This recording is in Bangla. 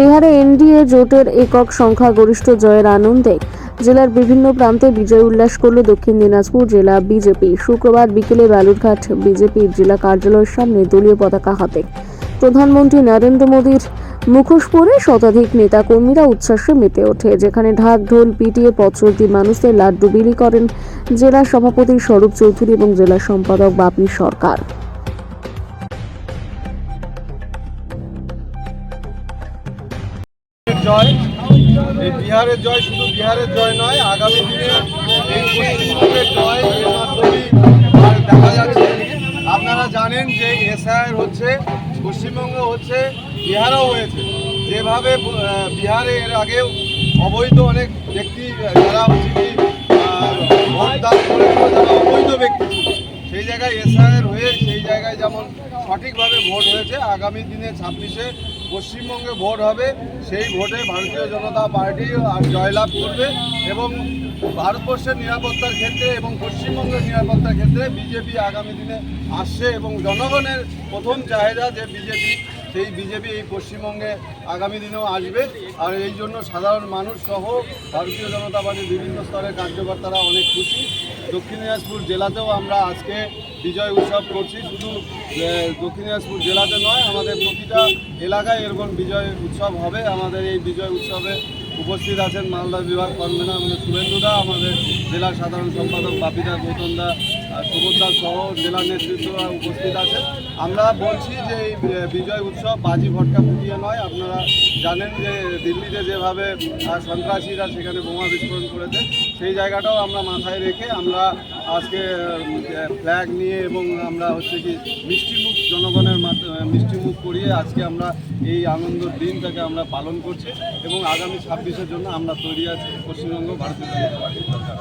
বিহারে এনডিএ জোটের একক সংখ্যাগরিষ্ঠ জয়ের আনন্দে জেলার বিভিন্ন প্রান্তে বিজয় উল্লাস করল দক্ষিণ দিনাজপুর জেলা বিজেপি। শুক্রবার বিকেলে বালুরঘাট বিজেপির জেলা কার্যালয়ের সামনে দলীয় পতাকা হাতে। প্রধানমন্ত্রী নরেন্দ্র মোদীর মুখোশ পরে শতাধিক নেতাকর্মীরা উচ্ছ্বাসে মেতে ওঠে, যেখানে ঢাক, ঢোল, পিটিয়ে পথচলতি মানুষদের লাড্ডু বিলি করেন জেলা সভাপতি স্বরূপ চৌধুরী এবং জেলা সম্পাদক বাপি সরকার। জয়। এই বিহারের জয় শুধু বিহারের জয় নয়, আগামী দিনে এই পশ্চিমবঙ্গের জয় দেখা যাচ্ছে। আপনারা জানেন যে এসআইআর হচ্ছে, পশ্চিমবঙ্গ হচ্ছে, বিহারও হয়েছে। যেভাবে বিহারে এর আগেও অবৈধ অনেক ব্যক্তি যারা ভোটদান করেছিল যারা অবৈধ ব্যক্তি, সেই জায়গায় এসআইআর হয়ে সেই জায়গায় যেমন সঠিকভাবে ভোট হয়েছে, আগামী দিনে ছাব্বিশে পশ্চিমবঙ্গে ভোট হবে, সেই ভোটে ভারতীয় জনতা পার্টি জয়লাভ করবে এবং ভারতবর্ষের নিরাপত্তার ক্ষেত্রে এবং পশ্চিমবঙ্গের নিরাপত্তার ক্ষেত্রে বিজেপি আগামী দিনে আসছে এবং জনগণের প্রথম চাহিদা যে বিজেপি সেই বিজেপি এই পশ্চিমবঙ্গে আগামী দিনেও আসবে। আর এই জন্য সাধারণ মানুষ সহ ভারতীয় জনতা পার্টির বিভিন্ন স্তরের কার্যকর্তারা অনেক খুশি। দক্ষিণ দিনাজপুর জেলাতেও আমরা আজকে বিজয় উৎসব করছি। শুধু দক্ষিণ দিনাজপুর জেলাতে নয়, আমাদের প্রতিটা এলাকায় এরকম বিজয় উৎসব হবে। আমাদের এই বিজয় উৎসবে উপস্থিত আছেন মালদা বিভাগ কনভেনার আমাদের শুভেন্দুদা আমাদের জেলার সাধারণ সম্পাদক বাপিদা গৌতমদা সুবোধদা সহ জেলার নেতৃত্ব উপস্থিত আছে আমরা বলছি যে এই বিজয় উৎসব বাজি ভটকা ফুটিয়ে নয়। আপনারা জানেন যে দিল্লিতে যেভাবে সন্ত্রাসীরা সেখানে বোমা বিস্ফোরণ করেছে, সেই জায়গাটাও আমরা মাথায় রেখে আমরা আজকে ফ্ল্যাগ নিয়ে এবং আমরা হচ্ছে কি মিষ্টিমুখ জনগণের মিষ্টিমুখ করিয়ে আজকে আমরা এই আনন্দের দিনটাকে আমরা পালন করছি এবং আগামী ছাব্বিশের জন্য আমরা তৈরি আছি পশ্চিমবঙ্গ ভারতীয় জনতা পার্টির সরকার